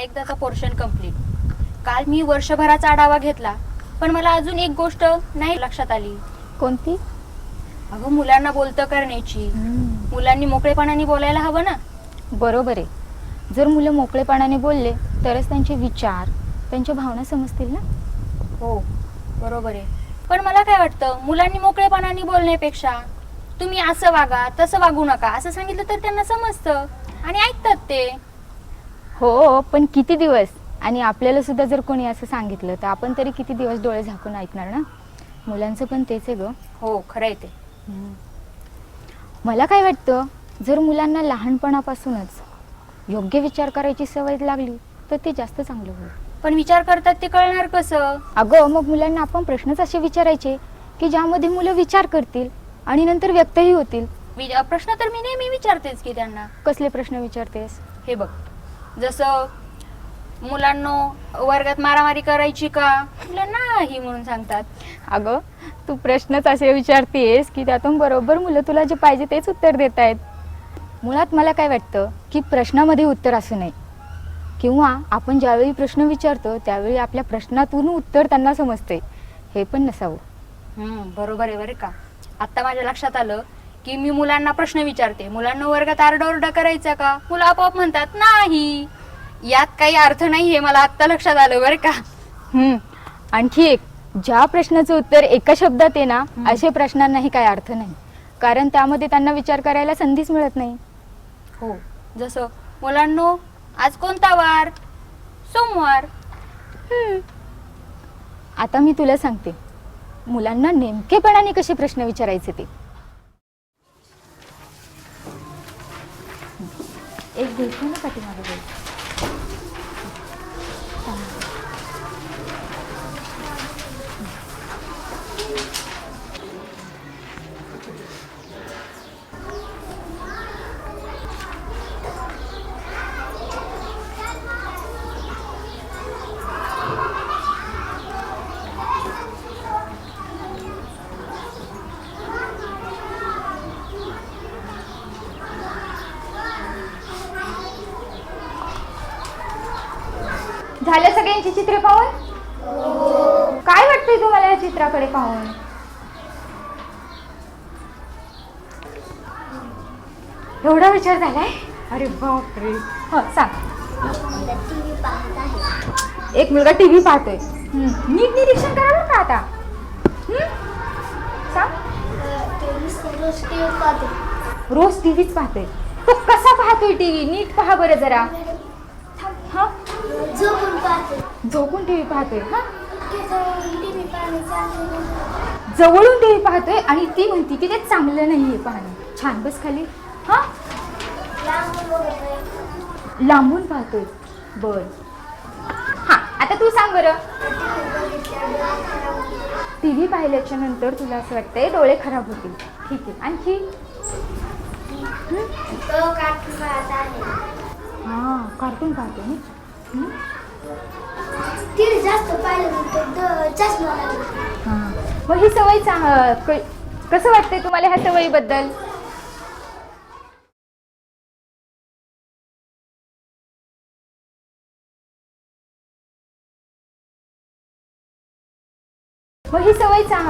झाला एकदाचा portion complete काल मी वर्षभराचा आढावा घेतला पण मला अजून एक गोष्ट नाही लक्षात आली. कोणती? अगं मुलांना बोलतं करण्याची. मुलांनी मोकळेपणाने बोलायला हवं ना? बरोबर आहे. जर मुलं मोकळेपणाने बोलले तरच त्यांचे विचार त्यांच्या भावना समजतील ना? हो बरोबर आहे. पण मला काय वाटतं मुलांनी मोकळेपणाने बोलण्यापेक्षा तुम्ही असं वागा तसं वागू नका असं सांगितलं तर त्यांना समजतं आणि ऐकतात ते. हो पण किती दिवस? आणि आपल्याला सुद्धा जर कोणी असं सांगितलं तर आपण तरी किती दिवस डोळे झाकून ऐकणार ना? मुलांचं पण तेच आहे ग. हो खरं आहे ते मला काय वाटतं जर मुलांना लहानपणापासूनच योग्य विचार करायची सवय लागली तर ते जास्त चांगलं होईल. पण विचार करतात ते कळणार कसं? अगं मग मुलांना आपण प्रश्नच असे विचारायचे की ज्यामध्ये मुलं विचार करतील आणि नंतर व्यक्तही होतील. वि- प्रश्न तर मी नेहमी विचारतेच की त्यांना. कसले प्रश्न विचारतेस? हे बघ. जसं मुलांनो वर्गात मारामारी करायची का? म्हटलं नाही म्हणून सांगतात. अगं तू प्रश्नच असे विचारतेस की त्यातून बरोबर मुलं तुला जे पाहिजे तेच उत्तर देत आहेत मुळात मला काय वाटतं की प्रश्नामध्ये उत्तर असू नये. किंवा आपण ज्यावेळी प्रश्न विचारतो त्यावेळी आपल्या प्रश्नातून उत्तर त्यांना समजते हे पण नसावं. हम्म, बरोबर आहे बरं का. आता माझ्या लक्षात आलं की मी मुलांना प्रश्न विचारते मुलांना वर्गात आरडाओरडा करायचा का? मुलं आपोआप म्हणतात नाही. यात काही अर्थ नाही हे मला आत्ता लक्षात आलं बरं का. हम्म. आणखी एक ज्या प्रश्नाचं उत्तर एका शब्दात आहे ना. असे प्रश्नांनाही काय अर्थ नाही. कारण त्यामध्ये त्यांना विचार करायला संधीच मिळत नाही. हो. जसं मुलांनो आज कोणता वार? सोमवार. आता मी तुला सांगते. मुलांना नेमकेपणाने कसे प्रश्न विचारायचे ते. एक गोष्ट ना पाठीमागे सगळ्यांची चित्रे पाहून? काय वाटतंय तुम्हाला या चित्राकडे पाहून? एवढा विचार झालाय? अरे बापरे. हा सांग. टीव्ही पाहत आहे एक मुलगा टीव्ही पाहतोय. हम्म. नीट निरीक्षण करावं का आता? सांग. रोज टीव्हीच पाहतोय. तो कसा पाहतोय टीव्ही नीट पहा बरं जरा. हा? झोपून पाहते. झोपून हा? पाहण्याचा जवळून टीव्ही पाहतोय आणि ती म्हणती की ते चांगलं नाहीये पाहणं. छान बस खाली. हा? लांबून नाही पाहतोय. बर. हा आता तू सांग बरं. टी व्ही पाहिल्याच्या नंतर तुला असं वाटतंय डोळे खराब होतील. ठीक आहे आणखी? तो कार्टून पाहत आहे. हा कार्टून पाहतो ना हं? टीव्ही जास्त पाहिलं चष्मा हा. मग ही सवय चांग कसं वाटतंय तुम्हाला ह्या सवयीबद्दल? मग ही सवय चांग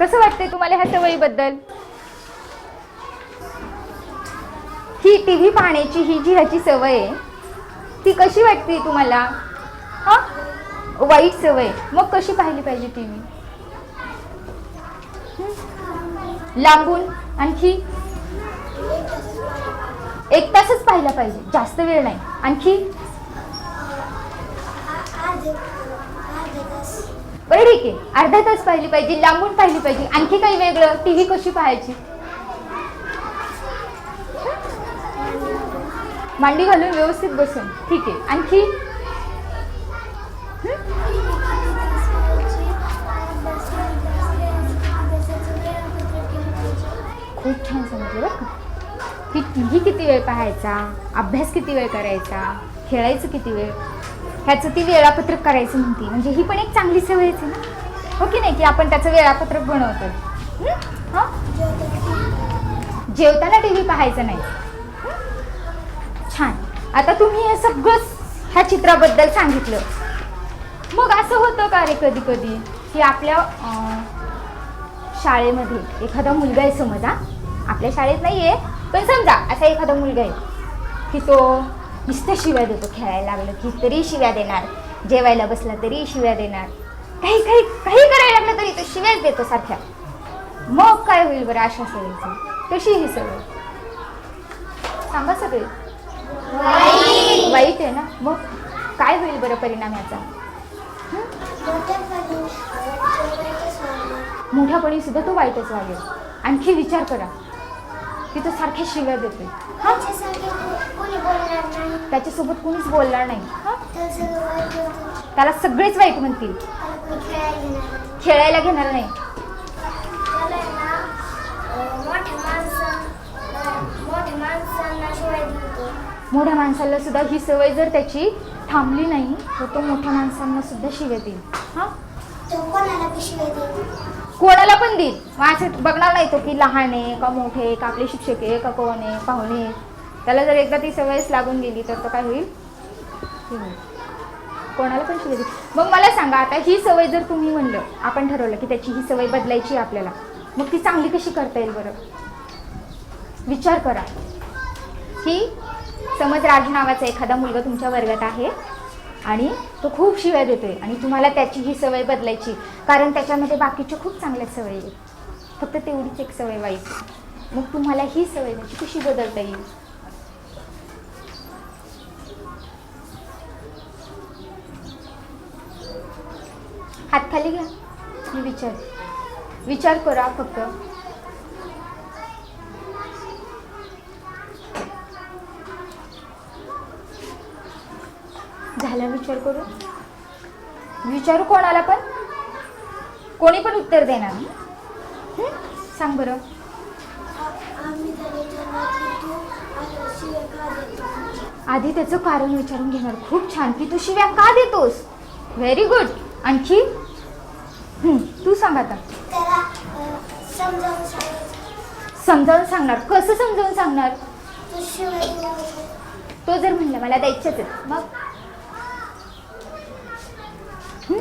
कसं वाटतंय तुम्हाला ह्या सवयीबद्दल? ही टी व्ही पाहण्याची ही जी ह्याची सवय आहे ती कशी वाटते तुम्हाला? हा? वाईट सवय. मग कशी पाहिली पाहिजे टी व्ही लांबून आणखी? एक तासच पाहिला पाहिजे. जास्त वेळ नाही. आणखी? बरं ठीक आहे. अर्धा तास पाहिली पाहिजे. लांबून पाहिली पाहिजे. आणखी काही वेगळं? टी व्ही कशी पाहायची? मांडी घालून व्यवस्थित बसून. ठीक आहे. आणखी? खूप छान समजलं बरं का. की टी व्ही किती वेळ पाहायचा? अभ्यास किती वेळ करायचा? खेळायचं किती वेळ? ह्याचं ती वेळापत्रक करायचं म्हणते. म्हणजे ही पण एक चांगली सवयच आहे ना? हो की नाही? की आपण त्याचं वेळापत्रक बनवतो हां? जेवताना टी व्ही पाहायचं नाही. आता तुम्ही हे सगळं ह्या चित्राबद्दल सांगितलं. मग असं होतं का रे कधी कधी की आपल्या शाळेमध्ये एखादा मुलगा आहे समजा आपल्या शाळेत नाही आहे पण समजा असा एखादा मुलगा आहे की तो नुसतं शिव्या देतो खेळायला लागलं की तरी शिव्या देणार जेवायला बसला तरी शिव्या देणार काही काही काही करायला लागलं तरी तो शिव्याच देतो सारख्या. मग काय होईल बरं अशा सवयीचं? कशी ही सवय? सांगा सगळी. वाईट. आहे ना? मग काय होईल बरं परिणाम याचा? मोठ्यापणी सुद्धा तो वाईटच वागेल. आणखी विचार करा. की तो सारख्या शिव्या नाही त्याच्यासोबत कोणीच बोलणार नाही. त्याला सगळेच वाईट म्हणतील. खेळायला घेणार नाही. खेळायला घेणार नाही त्याला आहे ना, अं, मोठ्या माणसं अं, मोठ्या माणसांना शिवाय देतो मोठ्या माणसाला सुद्धा ही सवय जर त्याची थांबली नाही तर तो मोठ्या माणसांना सुद्धा शिव्या देईल. हा? तो कोणाला शिवाय पण देईल. असं बघणार नाही तो की लहान आहे का मोठे आहे का आपले शिक्षक आहे का कोण आहे पाहुणे आहे. त्याला जर एकदा ती सवयच लागून गेली तर तो काय होईल? हे होईल. कोणाला पण शिवाय देईल. मग मला सांगा आता ही सवय जर तुम्ही म्हणलं आपण ठरवलं की त्याची ही सवय बदलायची आहे आपल्याला मग ती चांगली कशी करता येईल बरं? विचार करा. की समज राजू नावाचा एखादा मुलगा तुमच्या वर्गात आहे आणि तो खूप शिव्या देतोय आणि तुम्हाला त्याची ही सवय बदलायची. कारण त्याच्यामध्ये बाकीच्या खूप चांगल्या सवयी आहेत. फक्त तेवढीच एक सवय वाईट मग तुम्हाला ही सवय त्याची कशी बदलता येईल? हात खाली घ्या. मी विचार विचार करा फक्त. झाला विचार करू. विचारू कोणाला पण? कोणी पण उत्तर देणार. हं? सांग बरं. आम्ही तर विचारणार की तू असं शिवाय का देतो आधी त्याचं कारण विचारून घेणार. खूप छान. की तू शिव्या का देतोस? व्हेरी गुड आणखी? हं, तू सांग आता. त्याला समजावून सांगायचं समजावून सांगणार. कसं समजावून सांगणार? तू शिवाय देऊ नको. तो जर म्हणला मला द्यायचंच आहे. मग हं?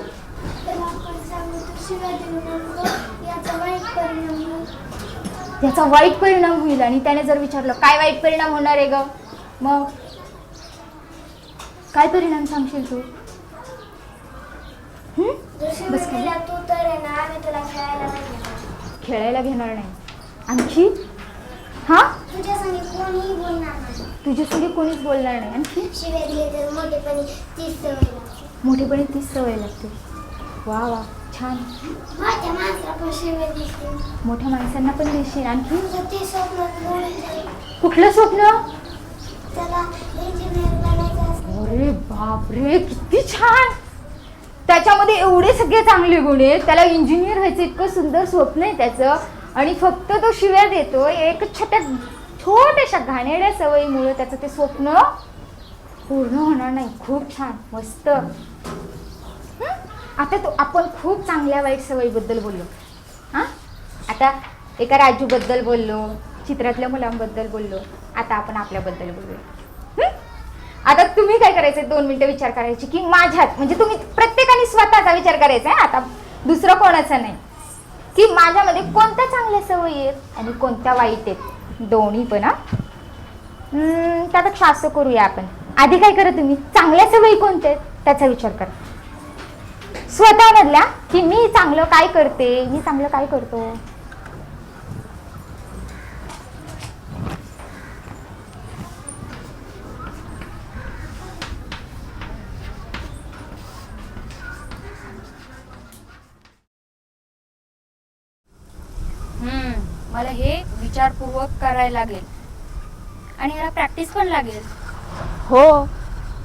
त्याला आपण सांगू तू शिवाय देऊ नको याचा वाईट परिणाम होईल त्याचा वाईट परिणाम होईल आणि त्याने जर विचारलं काय वाईट परिणाम होणार आहे ग? मग काय परिणाम सांगशील तू? बस तू तर आम्ही तुला खेळायला घेणार नाही. आणखी? हा? तुझ्या संगी कोणीही बोलणार नाही तुझ्या संगे कोणीच बोलणार नाही. आणखी? शिवाय मोठेपणी तीच सवय लागते. मोठेपणी तीच सवय लागते. वा वा. छान. मोठ्या माणसाला पण शिवाय दिसते मोठ्या माणसांना पण देशील आणखी? ते स्वप्न पूर्ण. कुठलं स्वप्न? त्याला इंजिनियर बनायचं असतं. अरे बापरे किती छान! त्याच्यामध्ये एवढे सगळे चांगले गुण आहेत. त्याला इंजिनियर व्हायचं इतकं सुंदर स्वप्न आहे त्याचं. आणि फक्त तो शिव्या देतो एक छोट्या छोट्याशा घाणेरड्या सवयीमुळे त्याचं ते स्वप्न पूर्ण होणार नाही. खूप छान. मस्त? आता तो आपण खूप चांगल्या वाईट सवयीबद्दल बोललो. हां? आता एका राजूबद्दल बोललो चित्रातल्या मुलांबद्दल बोललो आता आपण आपल्याबद्दल बोलूया. आता तुम्ही काय करायचं दोन मिनटं विचार करायची की माझ्यात म्हणजे तुम्ही प्रत्येकाने स्वतःचा विचार करायचा आहे आता दुसरं कोणाचा नाही. की माझ्यामध्ये कोणत्या चांगल्या सवयी आहेत आणि कोणत्या वाईट आहेत? दोन्ही पण हा? त्यात त्यापेक्षा असं करूया आपण. आधी काय करा तुम्ही? चांगल्या सवयी कोणत्या आहेत? त्याचा विचार करा. स्वतःमधल्या की मी चांगलं काय करते मी चांगलं काय करतो? हम्म, मला हे विचारपूर्वक करायला लागेल. आणि याला प्रॅक्टिस पण लागेल. हो.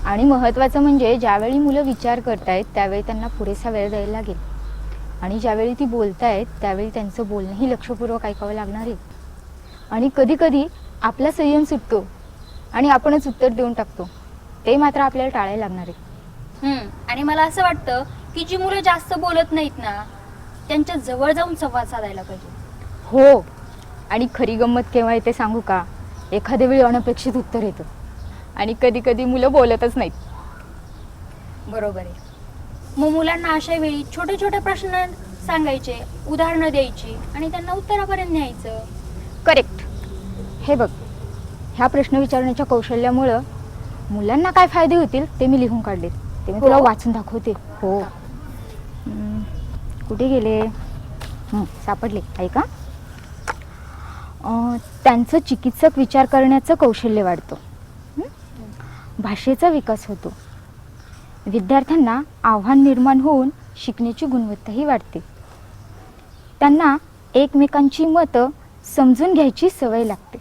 आणि महत्त्वाचं म्हणजे ज्यावेळी मुलं विचार करतायत त्यावेळी त्यांना पुरेसा वेळ द्यायला लागेल. आणि ज्यावेळी ती बोलतायत त्यावेळी त्यांचं बोलणंही लक्षपूर्वक ऐकावं लागणार आहे. आणि कधी कधी आपला संयम सुटतो आणि आपणच उत्तर देऊन टाकतो. ते मात्र आपल्याला टाळायला लागणार आहे. हम्म, आणि मला असं वाटतं की जी मुलं जास्त बोलत नाहीत ना त्यांच्या जवळ जाऊन संवाद साधायला पाहिजे. हो. आणि खरी गंमत केव्हा येते सांगू का? एखाद्या वेळी अनपेक्षित उत्तर येतं. आणि कधी कधी मुलं बोलतच नाहीत. बरोबर आहे. मग मुलांना अशा वेळी छोटे छोटे प्रश्न सांगायचे उदाहरणं द्यायची आणि त्यांना उत्तरापर्यंत न्यायचं? करेक्ट हे बघ ह्या प्रश्न विचारण्याच्या कौशल्यामुळं मुलांना काय फायदे होतील ते मी लिहून काढले ते मी तुला हो. वाचून दाखवते. हो. हम्म, कुठे गेले? हं, सापडले. ऐका अं, त्यांचं चिकित्सक विचार करण्याचं कौशल्य वाढतं? भाषेचा विकास होतो. विद्यार्थ्यांना आव्हान निर्माण होऊन शिकण्याची गुणवत्ताही वाढते. त्यांना एकमेकांची मतं समजून घ्यायची सवय लागते.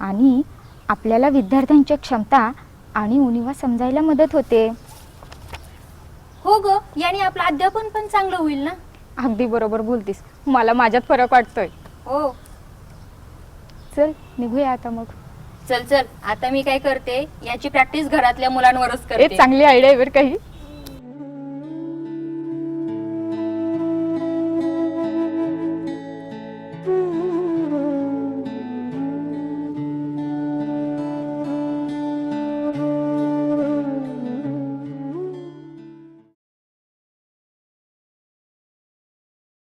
आणि आपल्याला विद्यार्थ्यांच्या क्षमता आणि उणीवा समजायला मदत होते. हो ग याने आपलं अध्यापन पण चांगलं होईल ना? अगदी बरोबर बोलतीस. मला माझ्यात फरक वाटतोय. हो. चल निघूया आता मग. चल चल. आता मी काय करते? याची प्रॅक्टिस घरातल्या मुलांवरच करते. चांगली आयडिया आहे बरं काही